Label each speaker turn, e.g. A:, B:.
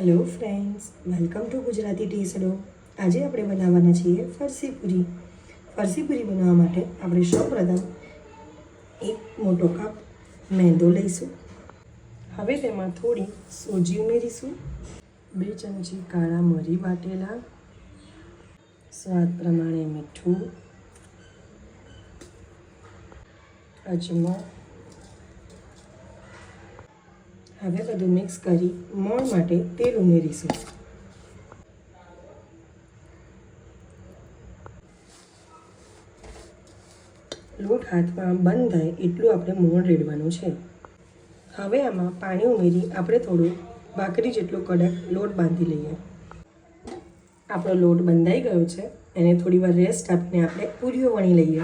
A: Hello friends welcome to Gujarati ટીસડો આજે આપણે બનાવવાના છીએ ફરસી પૂરી. ફરસી પૂરી બનાવવા માટે આપણે સૌપ્રથમ એક મોટો કપ મેંદો લઈશું. હવે તેમાં થોડી સોજી ઉમેરીશું. બે ચમચી કાળા મરી વાટેલા. સ્વાદ પ્રમાણે મીઠું. અજમો. હવે બધું મિક્સ કરી મોણ માટે તેલ ઉમેરીશું. લોટ હાથમાં બંધ થાય એટલું આપણે મોણ રેડવાનું છે. હવે આમાં પાણી ઉમેરી આપણે થોડું ભાખરી જેટલો કડક લોટ બાંધી લઈએ. આપણો લોટ બંધાઈ ગયો છે. એને થોડી રેસ્ટ આપીને આપણે પૂરીઓ વણી લઈએ.